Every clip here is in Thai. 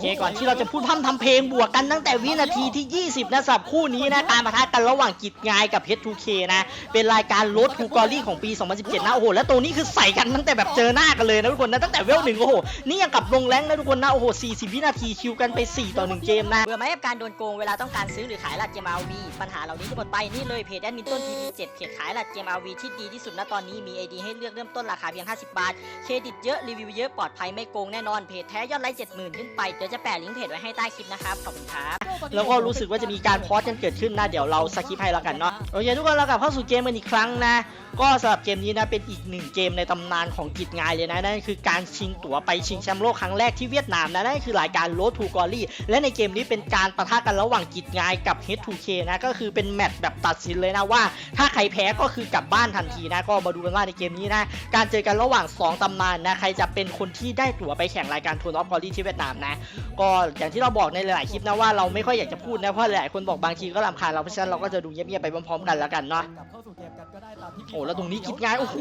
เคก่อนที่เราจะพูดพร่ำทำเพลงบวกกันตั้งแต่วินาทีที่ 20 นะสำหรับคู่นี้นะการปะทะกันระหว่างกิจงายกับ H2K นะเป็นรายการรถทูกอรี่ของปี 2017 นะโอ้โหแล้วตัวนี้คือใส่กันตั้งแต่แบบเจอหน้ากันเลยนะทุกคนนะตั้งแต่เวลหนึ่งโอ้โหนี่ยังกับลงแรงนะทุกคนนะโอ้โห 40 วินาทีคิวกันไป 4 ต่อ 1 เกมนะเบื่อไหมกับการโดนโกงเวลาต้องการซื้อหรือขายหลักเกม RV ปัญหาเหล่านี้จะหมดไปนี่เลยเพจแอดมินต้น TV7 เพจขายหลักเกม RV ที่ดีที่สุดณตอนนี้มี ID ให้เลือกเริ่มต้นราคาเพียง 50 บาทเครดิตเยอะรีวิวเยอะปลอดภัยไม่โกงแน่นอนเพจแท้ยอดไลค์70,000ขึ้นไปเดี๋ยวจะแปะลิงก์เพจไว้ให้ใต้คลิปนะครับ ขอบคุณครับ แล้วก็รู้สึกว่าจะมีการพอสกันเกิดขึ้นนะ เดี๋ยวเราสกิปให้แล้วกันเนาะ โอเคทุกคนเรากลับเข้าสู่เกมกันอีกครั้งนะ ก็สำหรับเกมนี้นะเป็นอีกหนึ่งเกมในตำนานของกิจงายเลยนะ นั่นคือการชิงตั๋วไปชิงแชมป์โลกครั้งแรกที่เวียดนามนะ นั่นคือรายการ Road to Glory และในเกมนี้เป็นการประทะกันระหว่างกิจงายกับ H2K นะ ก็คือเป็นแมตช์แบบตัดสินเลยนะว่า ถ้าใครแพ้ก็คือกลับบ้านทันทีนะ ก็มาดูกันว่าในเกมนี้นะ การเจอกันระหว่างสองตำนานนะ ใครจะเป็นคนที่ได้ตั๋วไปแข่งรายการทัวร์ออฟกอรี่ที่เวียดนามนะก็อย่างที่เราบอกในหลายๆคลิปนะว่าเราไม่ค่อยอยากจะพูดนะเพราะหลายคนบอกบางทีก็รำคาญเราเพราะฉะนั้นเราก็จะดูเงียบๆไปพร้อมๆกันแล้วกันเนาะกลับเข้าสู่เกมกันก็ได้ตามที่โอ้แล้วตรงนี้กิดงานโอ้โห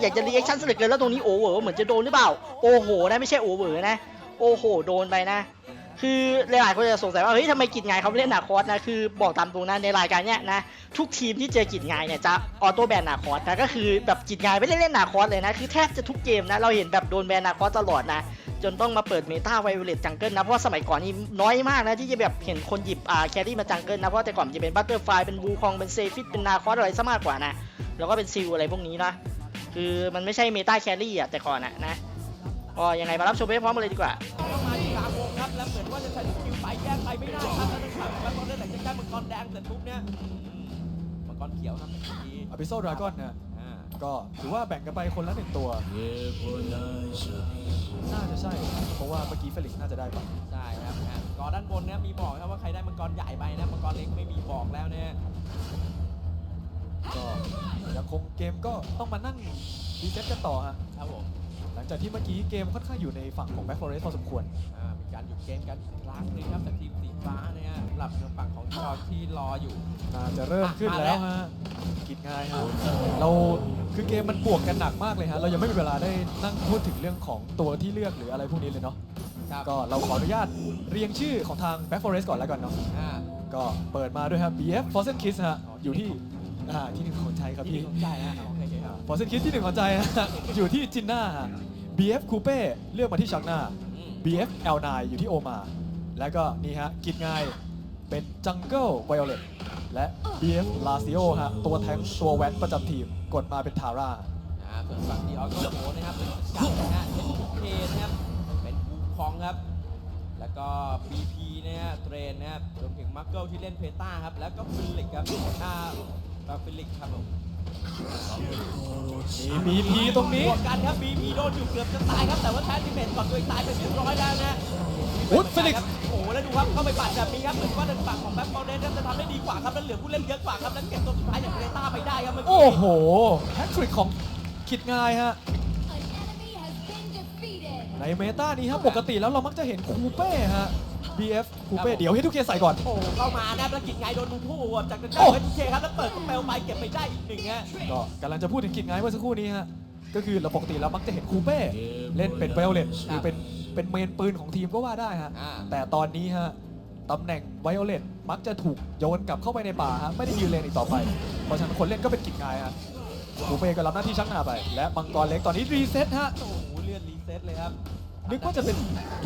อยากจะรีแอคชั่นเสลือเกินแล้วตรงนี้โอเวอร์เหมือนจะโดนหรือเปล่าโอ้โหนะไม่ใช่โอเวอร์นะ โอ้โห โดนไปนะ คือหลายๆคนจะสงสัยว่าเฮ้ยทำไมกิจงานเขาเล่นหนาคอสนะคือบอกตามตรงนะในรายการเนี้ยนะทุกทีมที่เจอกิจงานเนี่ยจะออโต้แบนหนาคอสนะก็คือแบบกิจงานไม่ได้เล่นหนาคอสเลยนะคือแทบจะทุกเกมนะเราเห็นแบบโดนแบนหนาคอสตลอดนะ จนต้องมาเปิดเมตาไวโอเลตจังเกิลนะ เพราะว่าสมัยก่อนนี่น้อยมากนะที่จะแบบเห็นคนหยิบอ่าแครี่มาจังเกิลนะ เพราะแต่ก่อนจะเป็นบัตเตอร์ไฟเป็นวูคองเป็นเซฟิตเป็นนาคอสอะไรซะมากกว่านะ แล้วก็เป็นซิลอะไรพวกนี้นะ คือมันไม่ใช่เมตาแครี่อะแต่ก่อนอะนะก็ยังไงมารับชมไปพร้อมกันเลยดีกว่าเข้ามาที่กลางวงครับแล้วเหมือนว่าจะใช้สกิลไปแยกไปไม่ได้ครับแล้วทางฝั่งมังกรเลือดไหลจากด้านมังกรแดงเสร็จปุ๊บเนี่ยอืมมังกรเขียวครับเมื่อกี้อพิโซดราก้อนนะอ่า ก็ถือว่าแบ่งกันไปคนละหนึ่งตัว น่าจะใช่ เพราะว่าเมื่อกี้เฟลิกซ์น่าจะได้ไป ใช่ครับอะกอด้านบนเนี่ยมีบอกครับว่าใครได้มังกรใหญ่ไปนะมังกรเล็กไม่มีบอกแล้วเนี่ยก็ยังคงเกมก็ต้องมานั่งรีเซ็ตกันต่อฮะ ครับผมหลังจากที่เมื่อกี้เกมค่อนข้างอยู่ในฝั่งของแบ็คฟอเรสพอสมควร อ่ามีการหยุดเกมกันอีกครั้งหนึงครับจากทีมสีฟ้าเนี่ยสำหรับทางฝั่งของจอที่รออยู่ น่าจะเริ่มขึ้นแล้วฮะ กินง่ายฮะเราคือเกมมันบวกกันหนักมากเลยฮะเรายังไม่มีเวลาได้นั่งพูดถึงเรื่องของตัวที่เลือกหรืออะไรพวกนี้เลยเนาะครับ ก็เราขออนุญาตเรียงชื่อของทาง Back Forest ก่อนแล้วกันเนาะอ่า ก็เปิดมาด้วยครับ BF f o r s e n Kiss ฮะอยู่ที่อ่าที่หนึ่งของใจครับที่พี่สนใจนะโอเคครับฟอร์เซนคิสที่หนึ่งของใจฮะ อยู่ที่จินน่าฮะ BF Coupe เลือกมาที่ชักหน้า อืม BF L9 อยู่ที่โอมา แล้วก็นี่ฮะกิดง่ายเป็น Jungle Violet และ BF Lazio ฮะตัวแทงค์ตัวแว้นประจำทีมกดมาเป็นทาร่า อ่าส่วนฝั่งดีออโต้โหนะครับเป็นสกัดนะฮะเป็นทุกเคนะครับเป็นบูคองครับ แล้วก็ BP นะฮะเทรนนะครับรวมถึงมักเกิลที่เล่นเพต้าครับ แล้วก็ฟิลิกครับอ่าแบบฟิลิกครับผมมี BP ตรงนี้ บวกกันครับ BP โดนอยู่เกือบจะตายครับ แต่ว่าแทนดิเมนก่อนตัวเองตายไปเรียบร้อยแล้วนะ อุ๊ย Felix โอ้โหแล้วดูครับเข้าไปปัดแบบนี้ครับเหมือนว่าทางฝั่งของแบ็คบอลเดนจะทำได้ดีกว่าครับแล้วเหลือผู้เล่นเยอะกว่าครับแล้วเก็บตัวสุดท้ายอย่างเพต้าไปได้ครับเมื่อกี้โอ้โห แฮตทริกของคิดง่ายฮะ An enemy has been defeated. ในเมตานี้ครับปกติแล้วเรามักจะเห็นคูเป้ฮะ BF คูเป้เดี๋ยวให้ทุกเกใส่ก่อน โอ้โหเข้ามานะประกิจไงโดนดูผู้จากนั้นโอ้เวทุเคครับแล้วเปิดสเปลไปเก็บไปได้อีกหนึ่งฮะก็กำลังจะพูดถึงกิจง่ายเมื่อสักครู่นี้ฮะ ก็คือเราปกติเรามักจะเห็นคูเป้เล่นเป็นเวลเลตหรือเป็น เป็นเมนปืนของทีมก็ว่าได้ฮะ อ่า แต่ตอนนี้ฮะตำแหน่งไวโอเลตมักจะถูกโยนกลับเข้าไปในป่าฮะไม่ได้ยืนเลนอีกต่อไป เพราะฉะนั้นคนเล่นก็เป็นกิจงายฮะคูเป้ก็รับหน้าที่ชักหน้าไป และมังกรเล็กตอนนี้รีเซ็ตฮะ โอ้โหเลือดรีเซ็ตเลยครับนึกว่าจะเป็น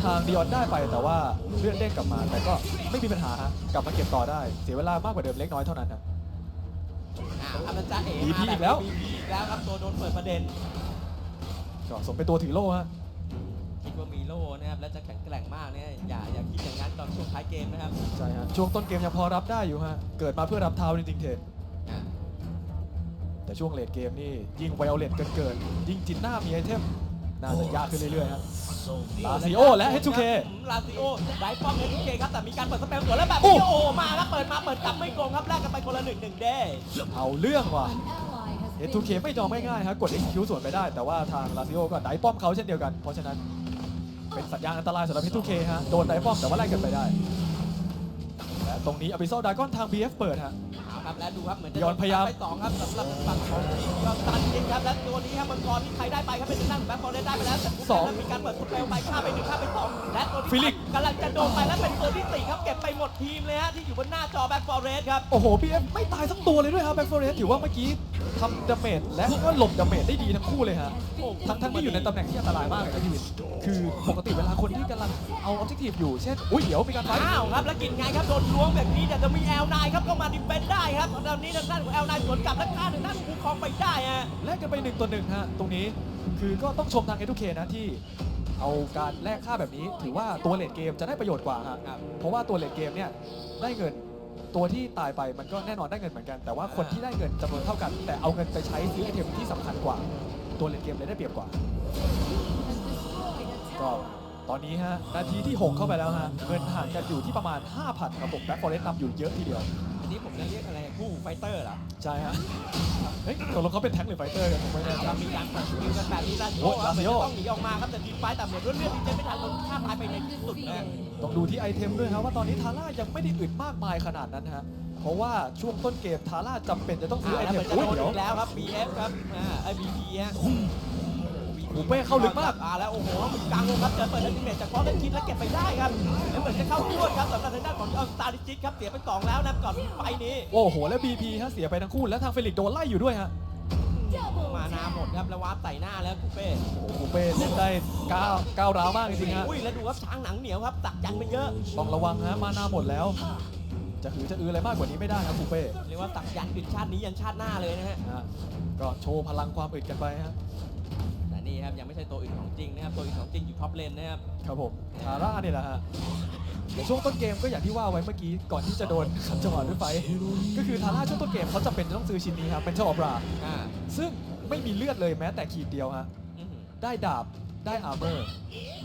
ทางดิออนได้ไปแต่ว่าเลื่อนเด้งกลับมา แต่ก็ไม่มีปัญหาฮะกลับมาเก็บต่อได้ เสียเวลามากกว่าเดิมเล็กน้อยเท่านั้นฮะ อ่าครับแล้วจ้าเอ๋ BP มาอีกแล้วบบ BP อีกแล้วครับตัวโดนเปิดประเด็นก็สมเป็นตัวถือโล่ฮะคิด ว่ามีโล่นะครับแล้วจะแข็งแกร่งมากเนี่ยอย่าอย่าคิดอย่างนั้นตอนช่วงท้ายเกมนะครับใช่ฮะช่วงต้นเกมยังพอรับได้อยู่ฮะ เกิดมาเพื่อรับเท้าจริงๆเทนอ่าแต่ช่วงเลดเกมนี่ยิ่งไวโอเลตเกินเกินยิ่งจินหน้ามีไอเทมน่าจะยากขึ้นเรื่อยๆฮะลาซิโอและ H2K ลาซิโอได้ป้อม H2K ครับแต่มีการเปิดสเปลสวนแล้วแบบโอ้นี้โอ้โหมาครับเปิดมาเปิดกลับไม่โกงครับแลกกันไปคนละหนึ่งหนึ่งเด้เอาเรื่องว่ะ An ally has been H2K ไม่ยอมง่ายๆฮะกด execute ส่วนไปได้ แต่ว่าทางลาซิโอก็ไดป้อมเขาเช่นเดียวกันเพราะฉะนั้น เป็นสัญญาณอันตรายสำหรับพิทูเคฮะ โดนไดป้อกแต่ว่าไล่กันไปได้ ตรงนี้อ b ิ s ซ l ดากอนทาง BF เปิดฮะ เอาครับและดูครับเหมือนจะย้อนพยายาม ไปสองครับสำหรับฝั่งของทีมยอนตันจริงครับและตัวนี้ครับมังกรที่ใครได้ไปครับเป็นทางด้านของแบ็คฟอร์เรสได้ไปแล้วแต่สองแล้วมีการเปิดสเปลไปฆ่าไปหนึ่งฆ่าไปสองและตัวที่ฟิลิป กำลังจะโดนไปและเป็นตัวที่สี่ครับเก็บไปหมดทีมเลยฮะที่อยู่บนหน้าจอแบ็คฟอร์เรสครับ โอ้โห BF ไม่ตายสักตัวเลยด้วยครับแบ็คฟอร์เรสถือว่าเมื่อกี้ทำดาเมจและก็หลบดาเมจได้ดีทั้งคู่เลยฮะโอ้ทั้งทั้งที่อยู่ในตำแหน่งที่อันตรายมากเลยนะพี่วินคือปกติเวลาคนที่กำลังเอาออบเจกตีฟอยู่เช่นอุ้ยเดี๋ยวมีการไฟท์ อ้าวครับแล้วกินไงครับโดนล้วงแบบนี้แต่จะมีแอลนายครับก็มาดิเฟนได้ครับตอนนี้ทางด้านของแอลนายสวนกลับและฆ่าทางด้านของคูคองไปได้ฮะแลกกันไปหนึ่งต่อหนึ่งฮะตรงนี้คือก็ต้องชมทางเอ k เคนะที่เอาการแลกค่าแบบนี้ ถือว่าตัวเลดเกมจะได้ประโยชน์กว่าฮะครับเพราะว่าตัวเลดเกมเนี่ยได้เงินตัวที่ตายไปมันก็แน่นอนได้เงินเหมือนกัน แต่ว่าคนที่ได้เงินจำนวนเท่ากัน แต่เอาเงินไปใช้ซื้อไอเทมที่สำคัญกว่า ตัวเลดเกมเลยได้เปรียบกว่าก็ ตอนนี้ฮะนาทีที่ 6 เข้าไปแล้วฮะเงินห่างกันอยู่ที่ประมาณ 5,000ครับผมแบ็คฟอเรสต์นำอยู่เยอะทีเดียว อันนี้ผมจะเรียกอะไรคู่ไฟเตอร์เหรอใช่ฮะเฮ้ยตกลงเขาเป็นแท้งหรือไฟเตอร์กันผมไม่แน่ใจ เรามีการตัดคิวกันแบบนี้ลาซิโอ้โอยครับลาซิเหมือนโอจะต้องหนีออกมาครับแต่ทีมไฟต์แต่เหมือนว่าเลือดที่เจนไม่ทันโดนฆ่าตายไปในที่สุดนะต้องดูที่ไอเทมด้วยครับว่าตอนนี้ทาร่ายังไม่ได้อึดมากมายขนาดนั้นฮะเพราะว่าช่วงต้นเกมทาร่าจำเป็นจะต้องซื้อไอแล้วเทเหมมือนจะอุ้ยโดนเดี๋ยวอีกแล้วครับ BF ครับอ่าไอ้ BP ฮะ หมูเป้เข้าลึกมากอ่าแล้วโอ้โหมันกลางวงครับเจอเปิดอัลติเมทจากคอร์เทนคิดแล้วเก็บไปได้ครับแล้วเหมือนจะเข้าพรวดครับสำหรับทางด้านของออสตาริจิตครับเสียไปสองแล้วนะก่อนไฟนี้โอ้โหแล้ว BP ฮะเสียไปทั้งคู่แล้วทางเฟลิกซ์โดนไล่อยู่ด้วยฮะมานาหมดครับแล้ววาร์ปใส่หน้าแล้วคูเป้โอ้โหหมูเป้เล่นได้ก้าวก้าวร้าวมากจริงๆฮะอุ้ยแล้วดูครับช้างหนังเหนียวครับตักยันไปเยอะต้องระวังฮะมานาหมดแล้วจะหือจะอืออะไรมากกว่านี้ไม่ได้ครับหมูเป้เรียกว่าตักยันปิดชาตินี้ยันชาติหน้าเลยนะฮะนะฮะก็โชว์พลังความอึดกันไปฮะแต่นี่ ครับยังไม่ใช่ตัวอื่นของจริงนะครับตัวอื่นของจริงอยู่ท็อปเลนนะครับครับผมทาร่าเนี่ยแหละฮะเดี๋ยวช่วงต้นเกมก็อย่างที่ว่าไว้เมื่อกี้ก่อนที่จะโดนขัดจังหวะด้วยไฟท์ก็คือทาร่าช่วงต้นเกมเขาจำเป็นจะต้องซื้อชิ้นนี้ครับเป็นเจ้าออบราอ่าซึ่งไม่มีเลือดเลยแม้แต่ขีดเดียวฮะอื้อหือได้ดาบ ได้อาร์เมอร์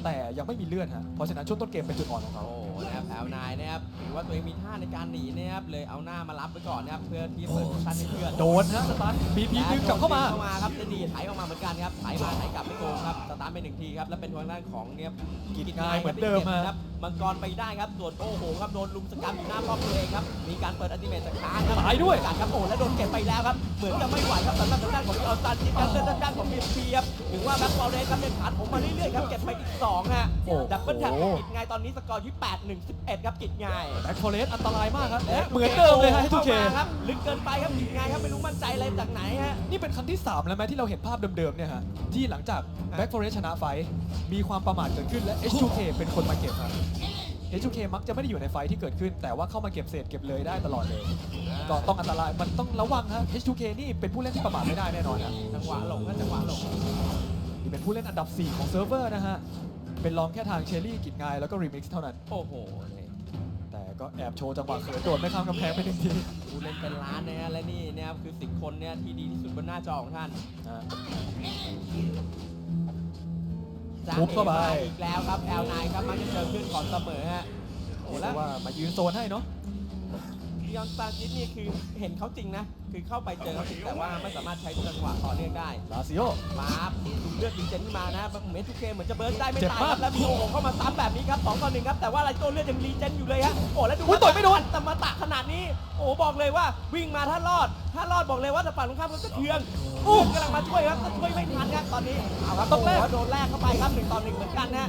แต่ยังไม่มีเลือดฮะเพราะฉะนั้นช่วงต้นเกมเป็นจุดอ่อนของเขา โอ้นะครับแอลนายนะครับถือว่าตัวเองมีท่าในการหนีนะครับ เลยเอาหน้ามารับไว้ก่อนนะครับ เพื่อที่เปิดชันให้เพื่อนโดนฮะสตันบีพีดึงกลับเข้ามา เข้ามาครับจะดีไถออกมาเหมือนกันครับไถมาไถกลับไม่โกงครับสตาร์ทไปหนึ่งทีครับ แล้วเป็นทางด้านของเนี่ยกิจงายเหมือนเดิมฮะ ครับ มังกรไปได้ครับส่วนโอ้โหครับโดนลุมสกรรมอยู่หน้าป้อมตัวเองครับมีการเปิดอัลติเมทจากค้างครับตายด้วยการครับโอ้แล้วโดนเก็บไปแล้วครับเหมือนจะไม่ไหวครับสำหรับทางด้านของออสตันจิตครับและทางด้านของบีพีครับถือว่าแบ็คบอลเรสครับยังขาดผมมาเรื่อยๆครับเก็บไปอีกสองฮะโอ้โหดับเบิลแท็บกิจงายตอนนี้สกอร์ที่8 1 11ครับกิจงายแบ็คฟอเรสอันตรายมากครับและเหมือนเดิมเลยฮะให้ทุกเคข้ามาครับลึกเกินไปครับกิจงายครับไม่รู้มั่นใจอะไรจากไหนฮะนี่เป็นครั้งที่ 3 แล้วไหมที่เราเห็นภาพเดิมๆเนี่ยฮะที่หลังจากแบ็คฟอเรสชนะไฟท์มีความประมาทเกิดขึ้นและ H2K เป็นคนมาเก็บครับ H2K มักจะไม่ได้อยู่ในไฟท์ที่เกิดขึ้น แต่ว่าเข้ามาเก็บเศษเก็บเลยได้ตลอดเลย ก็ต้องอันตรายมันต้องระวังฮะ H2K นี่เป็นผู้เล่นที่ประมาทไม่ได้แน่นอนฮะจังหวะหลงนะจังหวะหลงนี่เป็นผู้เล่นอันดับ 4 ของเซิร์ฟเวอร์นะฮะ เป็นรองแค่ทางเชลลี่กิจงายแล้วก็รีมิกซ์เท่านั้น โอ้โหนี่แต่ก็แอบโชว์จังหวะเขินโดดไม่ข้ามกำแพงไปหนึ่งทีผู้เล่นเป็นล้านนะฮะและนี่นะครับคือ10คนเนี่ยที่ดีที่สุดบนหน้าจอของท่านนะฮะจ้ ทุบเข้าไป อีกแล้วครับ L9 ครับมักจะเจอขึ้นก่อนเสมอฮะโอ้เรียกแล้วได้ว่ามายืนโซนให้เนาะ ยอนซานจิตนี่คือเห็นเขาจริงนะ คือเข้าไปเจอเขาจริงแต่ว่าไม่สามารถใช้จังหวะต่อเนื่องได้ลาซิโอ มาดูเลือดดีเจนขึ้นมานะเหมือนทุกเกมเหมือนจะเบิร์นได้ไม่เจ็บตายมากครับแล้วมีโอ้โหเข้ามาซ้ำแบบนี้ครับ2ต่อ1ครับแต่ว่าไรตัวเลือดยังรีเจนอยู่เลยฮะโอ้แล้วดูอุ๊ยต่อยไม่โดน แต่มาตะขนาดนี้ โอ้บอกเลยว่าวิ่งมาถ้ารอด ถ้ารอดบอกเลยว่าจะฝั่งตรงข้ามก็จะเทืองเพื่อนกำลังมาช่วยครับแต่ช่วยไม่ทันครับตอนนี้เอาครับต้องแลกโโหโดนแลกเข้าไปครับหนึ่งต่อหนึ่งเหมือนกันนะ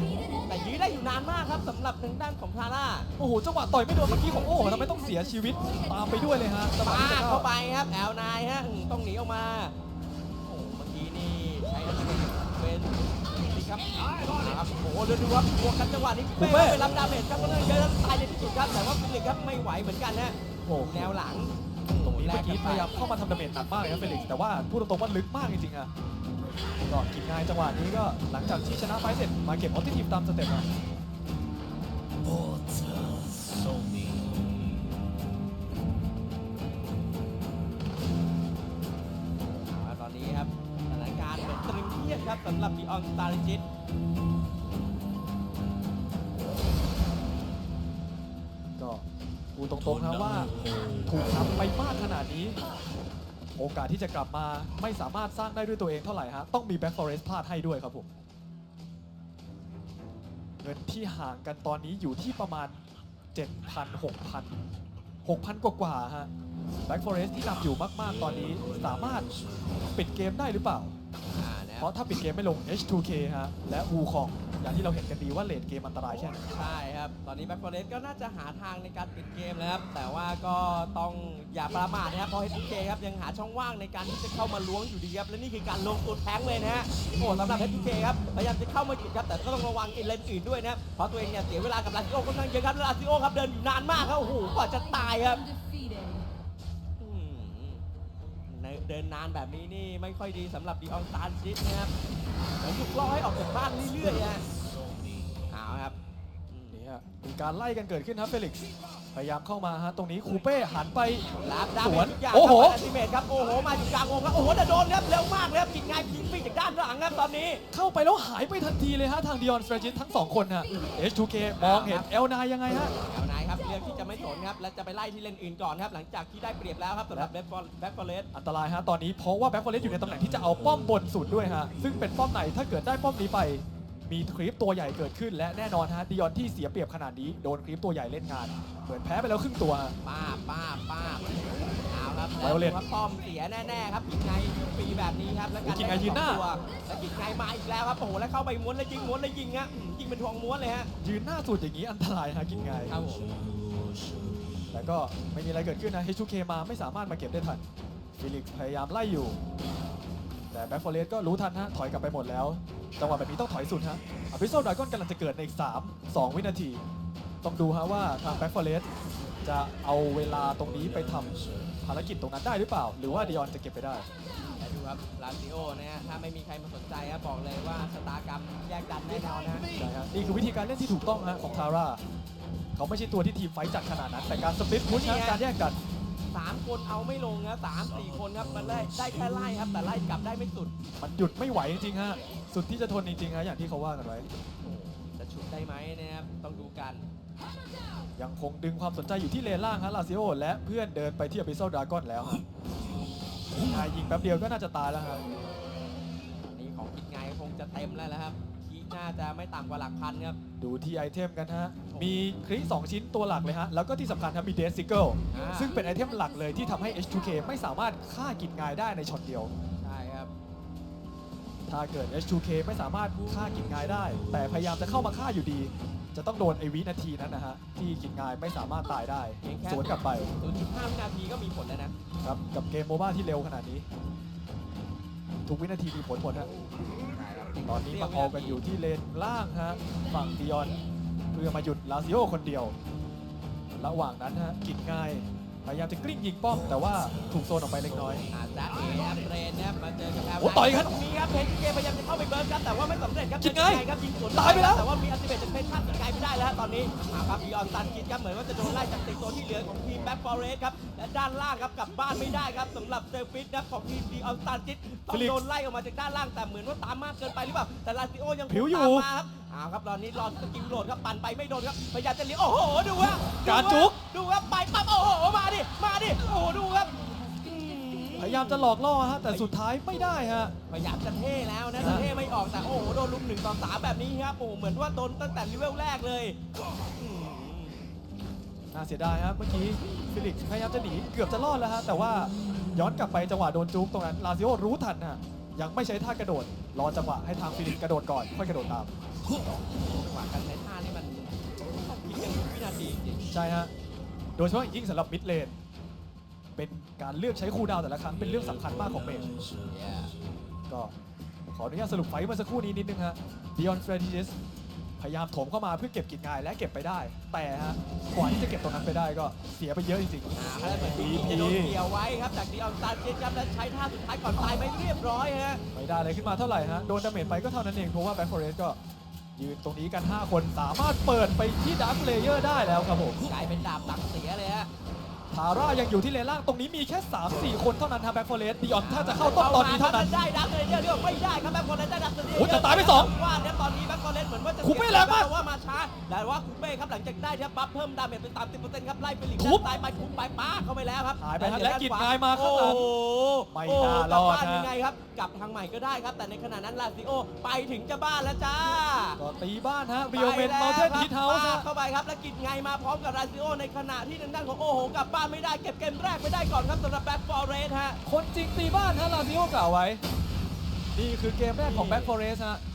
แต่ยื้อได้อยู่นานมากครับสำหรับทางด้านของทาร่าโอ้โหจังหวะต่อยไม่โดนเมื่อกี้ของโอ้โหทำไมต้องเสียชีวิตตามไปด้วยเลยฮะจังหวะปาที่ดจะเข้าไปครับแอลนายฮะอืมต้องหนีออกมาโอ้เมื่อกี้นี่ใช้อะไรเป็นนี่ครับครับโอ้โหเดี๋ยวดูครับบวกกันจังหวะนี้เป้ไปรับดาเมจครับก็เลยเยอะแล้วตายในที่สุดครับแต่ว่าฟิลิปครับไม่ไหวเหมือนกันนะโอ้โหแนวหลังตรงนี้เมื่อกี้แลพนยายามไปเข้ามาทำดาเมจหนักมากเลยครับเฟลิกซ์แต่ว่าพูดตรงๆว่าลึกมากจริงๆอะ ก็กินง่ายจังหวะนี้ก็หลังจากที่ชนะไฟเสร็จมาเก็บออติทีฟตามสเต็ปอะเอาละตอนนี้ครับสถานการณ์เหมือนตรึงเครียดครับสำหรับบีออนสตาร์จิตก็พูดตรงๆนะว่าถูกนำไปมากขนาดนี้ โอกาสที่จะกลับมาไม่สามารถสร้างได้ด้วยตัวเองเท่าไหร่ฮะต้องมีแบ็คฟอเรสต์พลาดให้ด้วยครับผม เงินที่ห่างกันตอนนี้อยู่ที่ประมาณ 7,000 6,000 6,000 กว่ากว่าๆฮะแบ็กฟอเรสที่นำอยู่มาก ๆ ตอนนี้สามารถปิดเกมได้หรือเปล่า อ่านะคเพรับราะถ้าปิดเกมไม่ลง H2K ฮะและวูค องอย่างที่เราเห็นกันดีว่าเลดเกมอันตรายแค่ไหนใช่ครับ ตอนนี้แบ็คฟอเรสก็น่าจะหาทางในการปิดเกมแล้วครับ แต่ว่าก็ต้องอย่าประมาทนะครับเพราะ HK ครับยังหาช่องว่างในการที่จะเข้ามาล้วงอยู่ดีครับ และนี่คือการลงตัวแทงเลยนะฮะ โอ้สำหรับ HK ครับ พยายามจะเข้ามาจุดครับ แต่ก็ต้องระวังอินเลนอื่นด้วยนะครับ เพราะตัวเองเนี่ยเสียเวลากับลาซิโอค่อนข้างเยอะครับแล้วลาซิโอครับเดินอยู่นานมากครับ โอ้โห กว่าจะตายครับ Defeated. อืมเดินนานแบบนี้นี่ไม่ค่อยดีสำหรับดีอองซานซิสนะครับเหมือนถูกล่อให้ออกจากบ้านเรื่อยๆอะะมีการไล่กันเกิดขึ้นครับเฟลิกซ์พยายามเข้ามาฮะตรงนี้คูเป้หันไป รับดาสเมวนจทุกอย่างโอ้โหอัลติเมทครับ โอ้โห มาอยู่กลางวงครับ โอ้โหแต่โดนครับ เร็วมากเลยครับกินง่ายยิงฟรีจากด้านหลังครับตอนนี้ เข้าไปแล้วหายไปทันทีเลยฮะทางดิออนสเตรจิสทั้งสองคนฮะ H2K มองเห็นเอลนายยังไงฮะเอานายครับเลือกที่จะไม่สนครับ และจะไปไล่ที่เลนอื่นก่อนครับ หลังจากที่ได้เปรียบแล้วครับสำหรับแบ็คฟอร์แบ็คฟอร์เรสอันตรายฮะตอนนี้เพราะว่าแบ็คฟอเรสอยู่ในตำแหน่งที่จะเอาป้อมบนสุดด้วยฮะ ซึ่งเป็นป้อมไหนถ้าเกิดได้ป้อมนี้ไป มีคลิปตัวใหญ่เกิดขึ้น และแน่นอนฮะดิออนที่เสียเปรียบขนาดนี้โดนคลิปตัวใหญ่เล่นงาน เหมือนแพ้ไปแล้วครึ่งตัวฮะป้าบป้าบป้าบเอาครับไวโอเลตว่าป้อมเสียแน่ๆครับกินไงฟรีแบบนี้ครับแล้วการกินไงยืนหน้าได้ตัวแล้วกินไงมาอีกแล้วครับโอ้โหแล้วเข้าไปม้วนแล้วยิงม้วนแล้วยิงฮะอืมยิงเป็นทวงม้วนเลยฮะยืนหน้าสุดอย่างนี้อันตรายฮะกินไงครับผมแต่ก็ไม่มีอะไรเกิดขึ้นนะ H2K มาไม่สามารถมาเก็บได้ทันฟิลิกซ์พยายามไล่อยู่ แต่แบ็คฟอเรสก็รู้ทันฮะถอยกลับไปหมดแล้ว จังหวะแบบนี้ต้องถอยสุดฮะอพิโซดดากอนกำลังจะเกิดในอีก3 2 วินาที ต้องดูฮะว่าทางแบ็คฟอเรสจะเอาเวลาตรงนี้ไปทำภารกิจตรงนั้นได้หรือเปล่า หรือว่าดิออนจะเก็บไปได้ แต่ดูครับลาซิโอนะฮะถ้าไม่มีใครมาสนใจครับบอกเลยว่าชะตากรรมแยกดันแน่นอนนะใช่ฮะนี่คือวิธีการเล่นที่ถูกต้องฮะของทาร่าเขาไม่ใช่ตัวที่ทีมไฟท์จัดขนาดนั้น แต่การสปลิตพุชฮะการแยกกัน สามคนเอาไม่ลงนะสามสี่คนครับมันได้ได้แค่ไล่ครับแต่ไล่กลับได้ไม่สุด มันหยุดไม่ไหวจริงๆฮะ สุดที่จะทนจริงๆฮะอย่างที่เขาว่ากันไว้โอ้จะชุดได้ไหมนะครับ ต้องดูกัน ยังคงดึงความสนใจอยู่ที่เลนล่างฮะลาซิโอและเพื่อนเดินไปที่อ b ิ s ซ l ด r กอนแล้วฮะนายยิงแป๊บเดียวก็น่าจะตายแล้วฮะอันนี้ของกินไงคงจะเต็มแล้วนะครับคีน่าจะไม่ต่ำกว่าหลักพันครับ ดูที่ไอเทมกันฮะ มีคริส2ชิ้นตัวหลักเลยฮะ แล้วก็ที่สำคัญครับมีเดสซิเกิลอ่า ซึ่งเป็นไอเทมหลักเลยที่ทำให้ H2K ไม่สามารถฆ่ากินงายได้ในช็อตเดียวใช่ครับ ถ้าเกิด H2K ไม่สามารถฆ่ากินงายได้ แต่พยายามจะเข้ามาฆ่าอยู่ดี จะต้องโดนไอวินาทีนั้นนะฮะ ที่กินงายไม่สามารถตายได้เพียงแค่ สวนกลับไป0.5วินาทีก็มีผลแล้วนะ ครับกับเกมโมบ้าที่เร็วขนาดนี้ ทุกวินาทีมีผลหมดฮะใช่ครับตอนนี้มาออกันอยู่ที่เลนล่างฮะฝั่งดิออน เพื่อมาหยุดลาซิโอคนเดียว ระหว่างนั้นฮะกินง่าย พยายามจะกลิ้งยิงป้อมแต่ว่าถูกโซนออกไปเล็กน้อย อาจจะเอครับเรนนะครับมาเจอกับแอลโอ้ต่อยกันตรงนี้ครับเพนเกพยายามจะเข้าไปเบิร์นครับแต่ว่าไม่สำเร็จครับจริงไงครับยิงสวนตายไปแล้วแต่ว่ามีอัลติเมทจากเพนพลาดกินไงไม่ได้แล้วฮะตอนนี้มาครับบีออนซันคิดครับเหมือนว่าจะโดนไล่จากติดตัวที่เหลือของทีมแบ็คฟอเรสครับและด้านล่างครับกลับบ้านไม่ได้ครับสำหรับเซอร์ฟิตนะของทีมบีออนซันคิดต้องโดนไล่ออกมาจากด้านล่างแต่เหมือนว่าตามมากเกินไปหรือเปล่าแต่ลาซิโอยังคงผิวอยู่ตามมาครับ เอาครับตอนนี้รอสกิลโหลดครับปั่นไปไม่โดนครับพยายามจะเลี้ยวโอ้โหดูฮะการจุก ดูครับไปปั๊บโอ้โหมาดิมาดิโอ้โหดูครับอืมพยายามจะหลอกล่อฮะแต่สุดท้ายไม่ได้ฮะ พยายามจะเท่แล้วนะแต่เท่ไม่ออกแต่โอ้โหโดนลุมหนึ่งต่อสามแบบนี้ครับโอ้โหเหมือนว่าโดนตั้งแต่เลเวลแรกเลยอืมน่าเสียดายฮะเมื่อกี้ฟิลิกซ์พยายามจะหนีเกือบจะรอดแล้วฮะแต่ว่าย้อนกลับไปจังหวะโดนจุกตรงนั้นลาซิโอรู้ทันฮะยังไม่ใช้ท่ากระโดด รอจังหวะให้ทางฟิลิกซ์กระโดดก่อนค่อยกระโดดตาม จังหวะการใช้ท่านี่มันต้องคิดกันวินาทีจริงใช่ฮะ โดยเฉพาะอย่างยิ่งสำหรับมิดเลน เป็นการเลือกใช้คูลดาวน์แต่ละครั้งเป็นเรื่องสำคัญมากของเมจ Yeah ก็ขออนุญาตสรุปไฟท์เมื่อสักครู่นี้นิดนึงฮะ Beyond Strategist พยายามโถมเข้ามาเพื่อเก็บกิจงายและเก็บไปได้ แต่ฮะกว่าที่จะเก็บตรงนั้นไปได้ก็เสียไปเยอะจริงอ่าแล้วเหมือนบีจะโดนเกี่ยวไว้ครับจากดีออนซานเจนครับและใช้ท่าสุดท้ายก่อนตายไปเรียบร้อยฮะๆไม่ได้อะไรขึ้นมาเท่าไหร่ฮะ โดนดาเมจไปก็เท่านั้นเอง เพราะว่า Back Forest ก็ ยืนตรงนี้กัน 5 คนสามารถเปิดไปที่ Dark Layer ได้แล้วครับผมกลายเป็นดาบหลักเสียเลยฮะทาร่ายังอยู่ที่เลนล่างตรงนี้มีแค่ 3-4 คนเท่านั้นทาง Back Forest Beyond ถ้าจะเข้าต้นตอนนี้เท่านั้น ได้ดักเลยเนี่ยเรื่องไม่ได้ครับแบ็คฟอร์เรสได้ดักเลยโอ้ยจะตายไปสอง ว่าเนี่ยตอนนี้แบ็คฟอร์เรสเหมือนว่าจะคูเป้แรงมาก แต่ว่ามาช้า แต่ว่าคูเป้ครับหลังจากได้ครับบัฟเพิ่มดาเมจเป็น30%ครับไล่เฟลิกซ์ทุบตายไปทุบไปป้าเข้าไปแล้วครับหายไปฮะเดี๋วและกิจด้นขวงายมาข้างหลังโอ้โหไม่โอ้โหน่ารอดกลับบ้านฮะยังไงครับกลับทางใหม่ก็ได้ครับ แต่ในขณะนั้นลาซิโอไปถึงจะบ้านแล้วจ้า ก็ตีบ้านฮะเรียวเมนเมลเทนฮิตเฮาส์ปฮะ เข้าไปครับแล้วกิดไงมาพร้อมกับราซิโอในขณะที่ทางด้านของโอ้โหกลับบ้านไม่ได้เก็บเกมแรกไม่ได้ก่อนครับสำหรับแบ็คฟอร์เรสฮะ คนจริงตีบ้านฮะลาซิโอกล่าวไว้ นี่คือเกมแรกของแบ็คฟอเรสฮะเห็นเค